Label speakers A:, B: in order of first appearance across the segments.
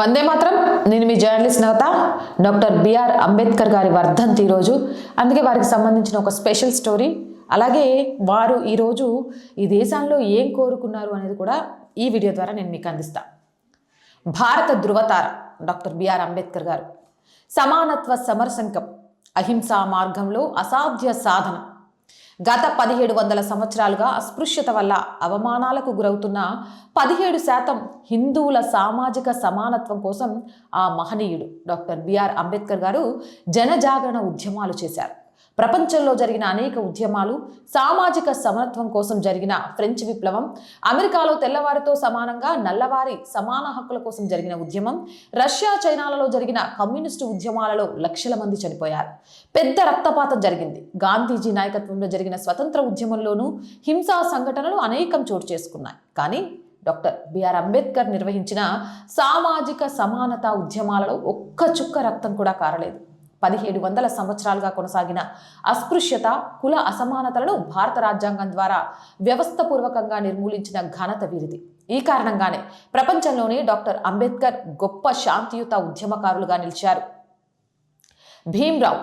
A: వందే మాత్రం. నేను మీ జర్నలిస్ట్ నేత డాక్టర్ బిఆర్ అంబేద్కర్ గారి వర్ధంతి ఈరోజు. అందుకే వారికి సంబంధించిన ఒక స్పెషల్ స్టోరీ. అలాగే వారు ఈరోజు ఈ దేశంలో ఏం కోరుకున్నారు అనేది కూడా ఈ వీడియో ద్వారా నేను మీకు అందిస్తా. భారత ధృవతార డాక్టర్ బిఆర్ అంబేద్కర్ గారు. సమానత్వ సమరశంకం అహింసా మార్గంలో అసాధ్య సాధన. గత పదిహేడు వందల సంవత్సరాలుగా అస్పృశ్యత వల్ల అవమానాలకు గురవుతున్న పదిహేడు శాతం హిందువుల సామాజిక సమానత్వం కోసం ఆ మహనీయుడు డాక్టర్ బిఆర్ అంబేద్కర్ గారు జనజాగరణ ఉద్యమాలు చేశారు. ప్రపంచంలో జరిగిన అనేక ఉద్యమాలు సామాజిక సమత్వం కోసం జరిగిన ఫ్రెంచ్ విప్లవం అమెరికాలో తెల్లవారితో సమానంగా నల్లవారి సమాన హక్కుల కోసం జరిగిన ఉద్యమం రష్యా చైనాలలో జరిగిన కమ్యూనిస్టు ఉద్యమాలలో లక్షల మంది చనిపోయారు. పెద్ద రక్తపాతం జరిగింది. గాంధీజీ నాయకత్వంలో జరిగిన స్వతంత్ర ఉద్యమంలోనూ హింసా సంఘటనలు అనేకం చోటు చేసుకున్నాయి. కానీ డాక్టర్ బిఆర్ అంబేద్కర్ నిర్వహించిన సామాజిక సమానత ఉద్యమాలలో ఒక్క చుక్క రక్తం కూడా కారలేదు. పదిహేడు వందల సంవత్సరాలుగా కొనసాగిన అస్పృశ్యత కుల అసమానతలను భారత రాజ్యాంగం ద్వారా వ్యవస్థపూర్వకంగా నిర్మూలించిన ఘనత వీరిది. ఈ కారణంగానే ప్రపంచంలోనే డాక్టర్ అంబేద్కర్ గొప్ప శాంతియుత ఉద్యమకారులుగా నిలిచారు. భీమ్రావు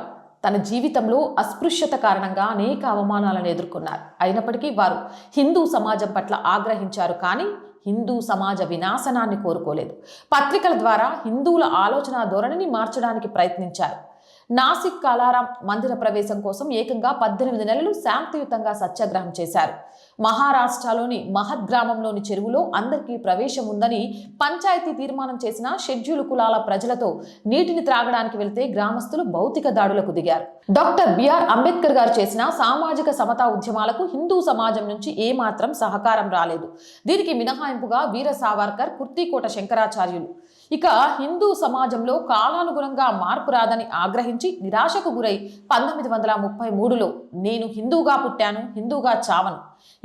A: తన జీవితంలో అస్పృశ్యత కారణంగా అనేక అవమానాలను ఎదుర్కొన్నారు. అయినప్పటికీ వారు హిందూ సమాజం పట్ల ఆగ్రహించారు కానీ హిందూ సమాజ వినాశనాన్ని కోరుకోలేదు. పత్రికల ద్వారా హిందువుల ఆలోచన ధోరణిని మార్చడానికి ప్రయత్నించారు. నాసిక్ కాలారాం మందిర ప్రవేశం కోసం ఏకంగా పద్దెనిమిది నెలలు శాంతియుతంగా సత్యాగ్రహం చేశారు. మహారాష్ట్రలోని మహద్ గ్రామంలోని చెరువులో అందరికీ ప్రవేశం ఉందని పంచాయతీ తీర్మానం చేసిన షెడ్యూల్ కులాల ప్రజలతో నీటిని త్రాగడానికి వెళ్తే గ్రామస్తులు భౌతిక దాడులకు దిగారు. డాక్టర్ బిఆర్ అంబేద్కర్ గారు చేసిన సామాజిక సమతా ఉద్యమాలకు హిందూ సమాజం నుంచి ఏమాత్రం సహకారం రాలేదు. దీనికి మినహాయింపుగా వీర సావర్కర్ కుర్తికోట శంకరాచార్యులు ఇక హిందూ సమాజంలో కాలానుగుణంగా మార్పు రాదని ఆగ్రహించి నిరాశకు గురై పంతొమ్మిది వందల ముప్పై మూడులో నేను హిందూగా పుట్టాను హిందూగా చావను.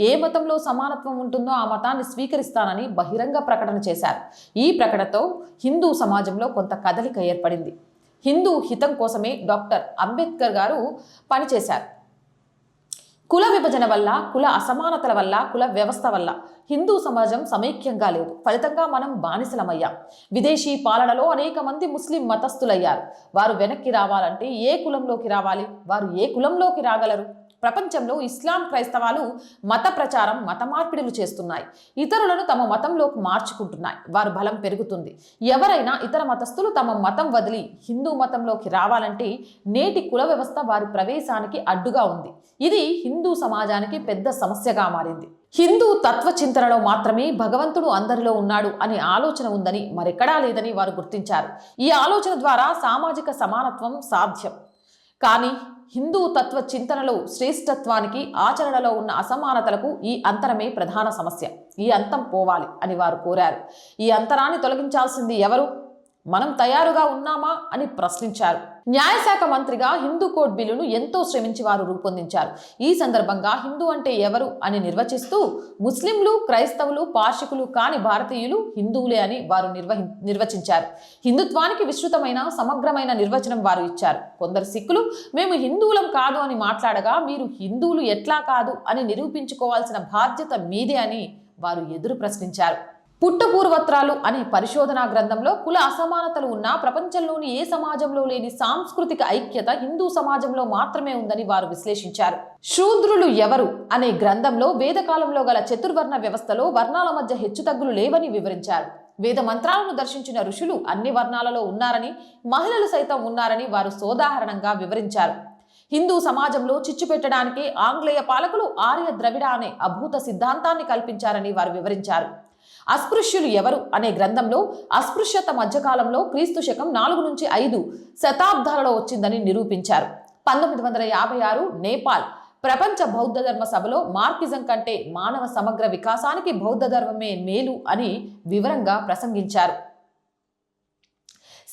A: ఏ మతంలో సమానత్వం ఉంటుందో ఆ మతాన్ని స్వీకరిస్తానని బహిరంగ ప్రకటన చేశారు. ఈ ప్రకటనతో హిందూ సమాజంలో కొంత కదలిక ఏర్పడింది. హిందూ హితం కోసమే డాక్టర్ అంబేద్కర్ గారు పనిచేశారు. కుల విభజన వల్ల కుల అసమానతల వల్ల కుల వ్యవస్థ వల్ల హిందూ సమాజం సమైక్యంగా లేదు. ఫలితంగా మనం బానిసలమయ్యాం. విదేశీ పాలనలో అనేక మంది ముస్లిం మతస్థులయ్యారు. వారు వెనక్కి రావాలంటే ఏ కులంలోకి రావాలి? వారు ఏ కులంలోకి రాగలరు? ప్రపంచంలో ఇస్లాం క్రైస్తవాలు మత ప్రచారం మత మార్పిడులు చేస్తున్నాయి. ఇతరులను తమ మతంలోకి మార్చుకుంటున్నాయి. వారు బలం పెరుగుతుంది. ఎవరైనా ఇతర మతస్థులు తమ మతం వదిలి హిందూ మతంలోకి రావాలంటే నేటి కుల వ్యవస్థ వారి ప్రవేశానికి అడ్డుగా ఉంది. ఇది హిందూ సమాజానికి పెద్ద సమస్యగా మారింది. హిందూ తత్వ చింతనలో మాత్రమే భగవంతుడు అందరిలో ఉన్నాడు అనే ఆలోచన ఉందని మరెక్కడా లేదని వారు గుర్తించారు. ఈ ఆలోచన ద్వారా సామాజిక సమానత్వం సాధ్యం. కానీ హిందూ తత్వ చింతనలో శ్రేష్టత్వానికి ఆచరణలో ఉన్న అసమానతలకు ఈ అంతరమే ప్రధాన సమస్య. ఈ అంతం పోవాలి అని వారు కోరారు. ఈ అంతరాన్ని తొలగించాల్సింది ఎవరు? మనం తయారుగా ఉన్నామా అని ప్రశ్నించారు. న్యాయశాఖ మంత్రిగా హిందూ కోడ్ బిల్లును ఎంతో శ్రమించి వారు రూపొందించారు. ఈ సందర్భంగా హిందూ అంటే ఎవరు అని నిర్వచిస్తూ ముస్లింలు క్రైస్తవులు పార్షికులు కాని భారతీయులు హిందువులే అని వారు నిర్వహి నిర్వచించారు. హిందుత్వానికి విస్తృతమైన సమగ్రమైన నిర్వచనం వారు ఇచ్చారు. కొందరు సిక్కులు మేము హిందువులం కాదు అని మాట్లాడగా మీరు హిందువులు ఎట్లా కాదు అని నిరూపించుకోవాల్సిన బాధ్యత మీదే అని వారు ఎదురు ప్రశ్నించారు. పుట్టపూర్వత్రాలు అనే పరిశోధనా గ్రంథంలో కుల అసమానతలు ఉన్న ప్రపంచంలోని ఏ సమాజంలో లేని సాంస్కృతిక ఐక్యత హిందూ సమాజంలో మాత్రమే ఉందని వారు విశ్లేషించారు. శూద్రులు ఎవరు అనే గ్రంథంలో వేదకాలంలో గల చతుర్వర్ణ వ్యవస్థలో వర్ణాల మధ్య హెచ్చుతగ్గులు లేవని వివరించారు. వేద మంత్రాలను దర్శించిన ఋషులు అన్ని వర్ణాలలో ఉన్నారని మహిళలు సైతం ఉన్నారని వారు సోదాహరణంగా వివరించారు. హిందూ సమాజంలో చిచ్చు పెట్టడానికి ఆంగ్లేయ పాలకులు ఆర్య ద్రవిడ అనే అభూత సిద్ధాంతాన్ని కల్పించారని వారు వివరించారు. అస్పృశ్యులు ఎవరు అనే గ్రంథంలో అస్పృశ్యత మధ్యకాలంలో క్రీస్తు శకం నాలుగు నుంచి ఐదు శతాబ్దాలలో వచ్చిందని నిరూపించారు. పంతొమ్మిది వందల యాభై ఆరు నేపాల్ ప్రపంచ బౌద్ధ ధర్మ సభలో మార్కిజం కంటే మానవ సమగ్ర వికాసానికి బౌద్ధ ధర్మమే మేలు అని వివరంగా ప్రసంగించారు.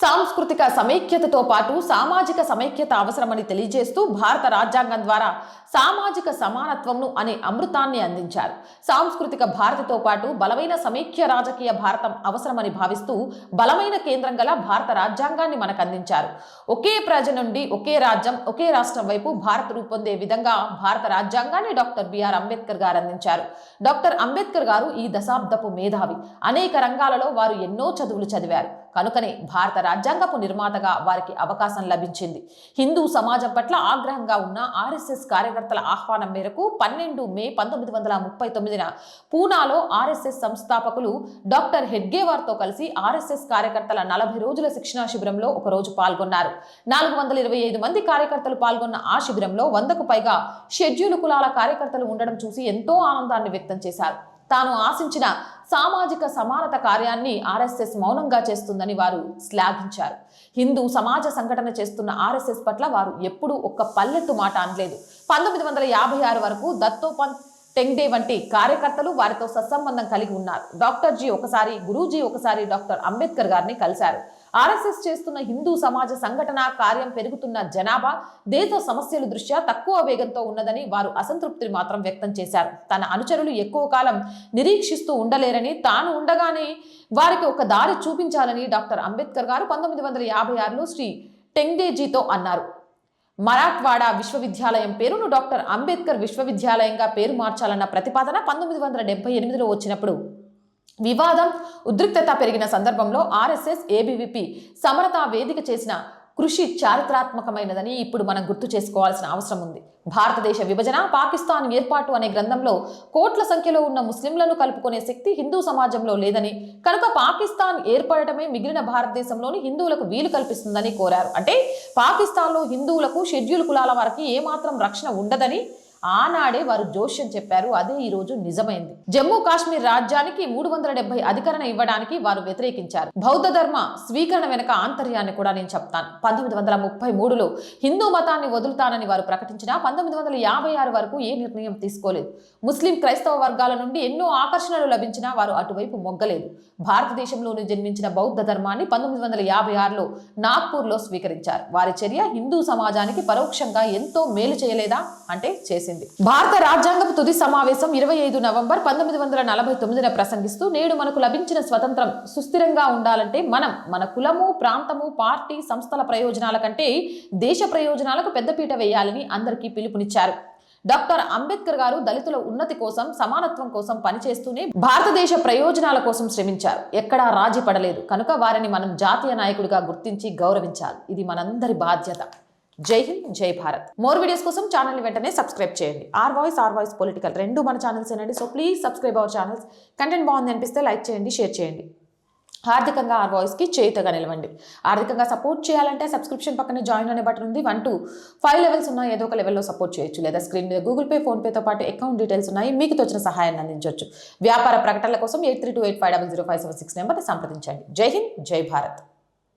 A: సాంస్కృతిక సమైక్యతతో పాటు సామాజిక సమైక్యత అవసరమని తెలియజేస్తూ భారత రాజ్యాంగం ద్వారా సామాజిక సమానత్వంను అనే అమృతాన్ని అందించారు. సాంస్కృతిక భారతితో పాటు బలమైన సమైక్య రాజకీయ భారతం అవసరమని భావిస్తూ బలమైన కేంద్రం గల భారత రాజ్యాంగాన్ని మనకు అందించారు ఒకే ప్రజ నుండి ఒకే రాజ్యం ఒకే రాష్ట్రం వైపు భారత్ రూపొందే విధంగా భారత రాజ్యాంగాన్ని డాక్టర్ బిఆర్ అంబేద్కర్ గారు అందించారు. డాక్టర్ అంబేద్కర్ గారు ఈ దశాబ్దపు మేధావి. అనేక రంగాలలో వారు ఎన్నో చదువులు చదివారు. కనుకనే భారత రాజ్యాంగపు నిర్మాతగా వారికి అవకాశం లభించింది. హిందూ సమాజం పట్ల ఆగ్రహంగా ఉన్న ఆర్ఎస్ఎస్ కార్యకర్తల ఆహ్వానం మేరకు పన్నెండు మే పంతొమ్మిది వందల ముప్పై తొమ్మిదిన పూనాలో ఆర్ఎస్ఎస్ సంస్థాపకులు డాక్టర్ హెడ్గేవార్తో కలిసి ఆర్ఎస్ఎస్ కార్యకర్తల నలభై రోజుల శిక్షణా శిబిరంలో ఒకరోజు పాల్గొన్నారు. నాలుగు వందల ఇరవై ఐదు మంది కార్యకర్తలు పాల్గొన్న ఆ శిబిరంలో వందకు పైగా షెడ్యూల్ కులాల కార్యకర్తలు ఉండడం చూసి ఎంతో ఆనందాన్ని వ్యక్తం చేశారు. తాను ఆశించిన సామాజిక సమానత కార్యాన్ని ఆర్ఎస్ఎస్ మౌనంగా చేస్తుందని వారు శ్లాఘించారు. హిందూ సమాజ సంఘటన చేస్తున్న ఆర్ఎస్ఎస్ పట్ల వారు ఎప్పుడూ ఒక్క పల్లెట్టు మాట అనలేదు. పంతొమ్మిది వందల యాభై ఆరు వరకు దత్తోపంత్ టెంగ్డే వంటి కార్యకర్తలు వారితో సత్సంబంధం కలిగి ఉన్నారు. డాక్టర్ జీ ఒకసారి గురూజీ ఒకసారి డాక్టర్ అంబేద్కర్ గారిని కలిశారు. ఆర్ఎస్ఎస్ చేస్తున్న హిందూ సమాజ సంఘటన కార్యం పెరుగుతున్న జనాభా దేశ సమస్యల దృష్ట్యా తక్కువ వేగంతో ఉన్నదని వారు అసంతృప్తిని మాత్రం వ్యక్తం చేశారు. తన అనుచరులు ఎక్కువ కాలం నిరీక్షిస్తూ ఉండలేరని తాను ఉండగానే వారికి ఒక దారి చూపించాలని డాక్టర్ అంబేద్కర్ గారు పంతొమ్మిది వందల యాభై ఆరులో శ్రీ టెంగ్డేజీతో అన్నారు. మరాఠ్వాడా విశ్వవిద్యాలయం పేరును డాక్టర్ అంబేద్కర్ విశ్వవిద్యాలయంగా పేరు మార్చాలన్న ప్రతిపాదన పంతొమ్మిది వందల డెబ్బై ఎనిమిదిలో వచ్చినప్పుడు. వివాదం ఉద్రిక్తత పెరిగిన సందర్భంలో ఆర్ఎస్ఎస్ ఏబీవీపీ సమరతా వేదిక చేసిన కృషి చారిత్రాత్మకమైనదని ఇప్పుడు మనం గుర్తు చేసుకోవాల్సిన అవసరం ఉంది. భారతదేశ విభజన పాకిస్తాన్ ఏర్పాటు అనే గ్రంథంలో కోట్ల సంఖ్యలో ఉన్న ముస్లింలను కలుపుకునే శక్తి హిందూ సమాజంలో లేదని కనుక పాకిస్తాన్ ఏర్పడటమే మిగిలిన భారతదేశంలోని హిందువులకు వీలు కల్పిస్తుందని కోరారు. అంటే పాకిస్తాన్లో హిందువులకు షెడ్యూల్ కులాల వారికి ఏమాత్రం రక్షణ ఉండదని ఆనాడే వారు జోష్యం చెప్పారు. అదే ఈ రోజు నిజమైంది. జమ్మూ కాశ్మీర్ రాజ్యానికి మూడు వందల డెబ్బై అధికరణ ఇవ్వడానికి వారు వ్యతిరేకించారు. బౌద్ధ ధర్మ స్వీకరణ వెనుక ఆంతర్యాన్ని కూడా నేను చెప్తాను. పంతొమ్మిది వందల ముప్పై మూడులో హిందూ మతాన్ని వదులుతానని వారు ప్రకటించినా పంతొమ్మిది వందల యాభై ఆరు వరకు ఏ నిర్ణయం తీసుకోలేదు. ముస్లిం క్రైస్తవ వర్గాల నుండి ఎన్నో ఆకర్షణలు లభించినా వారు అటువైపు మొగ్గలేదు. భారతదేశంలోని జన్మించిన బౌద్ధ ధర్మాన్ని పంతొమ్మిది వందల యాభై ఆరులో నాగ్పూర్లో స్వీకరించారు. వారి చర్య హిందూ సమాజానికి పరోక్షంగా ఎంతో మేలు చేయలేదా? అంటే చేసింది. భారత రాజ్యాంగపు తుది సమావేశం ఇరవై ఐదు నవంబర్ పంతొమ్మిది వందల నలభై తొమ్మిదిన ప్రసంగిస్తూ నేడు మనకు లభించిన స్వతంత్రం సుస్థిరంగా ఉండాలంటే మనం మన కులము ప్రాంతము పార్టీ సంస్థల ప్రయోజనాల కంటే దేశ ప్రయోజనాలకు పెద్దపీట వేయాలని అందరికీ పిలుపునిచ్చారు. డాక్టర్ అంబేద్కర్ గారు దళితుల ఉన్నతి కోసం సమానత్వం కోసం పనిచేస్తూనే భారతదేశ ప్రయోజనాల కోసం శ్రమించారు. ఎక్కడా రాజీ పడలేదు. కనుక వారిని మనం జాతీయ నాయకుడిగా గుర్తించి గౌరవించాలి. ఇది మనందరి బాధ్యత. జై హింద్ జై భారత్. మోర్ వీడియోస్ కోసం ఛానల్ వెంటనే సబ్స్క్రైబ్ చేయండి. R voice R voice political రెండు మన ఛానల్స్ ఏనండి. So please subscribe our channels. Content బాగుంది అనిపిస్తే లైక్ చేయండి షేర్ చేయండి. ఆర్థికంగా ఆర్ వాయిస్కి చేతగా నిలవండి. ఆర్థికంగా సపోర్ట్ చేయాలంటే సబ్స్క్రిప్షన్ పక్కన జాయిన్ అనే బటన్ ఉంది. వన్ టూ ఫైవ్ లెవెల్స్ ఉన్నాయి. ఏదో ఒక లెవెల్లో సపోర్ట్ చేయొచ్చు. లేదా స్క్రీన్ మీద గూగుల్ పే ఫోన్పేతో పాటు అకౌంట్ డీటెయిల్స్ ఉన్నాయి. మీకు తోచిన సహాయాన్ని అందించవచ్చు వ్యాపార ప్రకటనల కోసం eight three two eight five double zero five seven six నెంబర్ని సంప్రదించండి. జై హింద్ జై భారత్.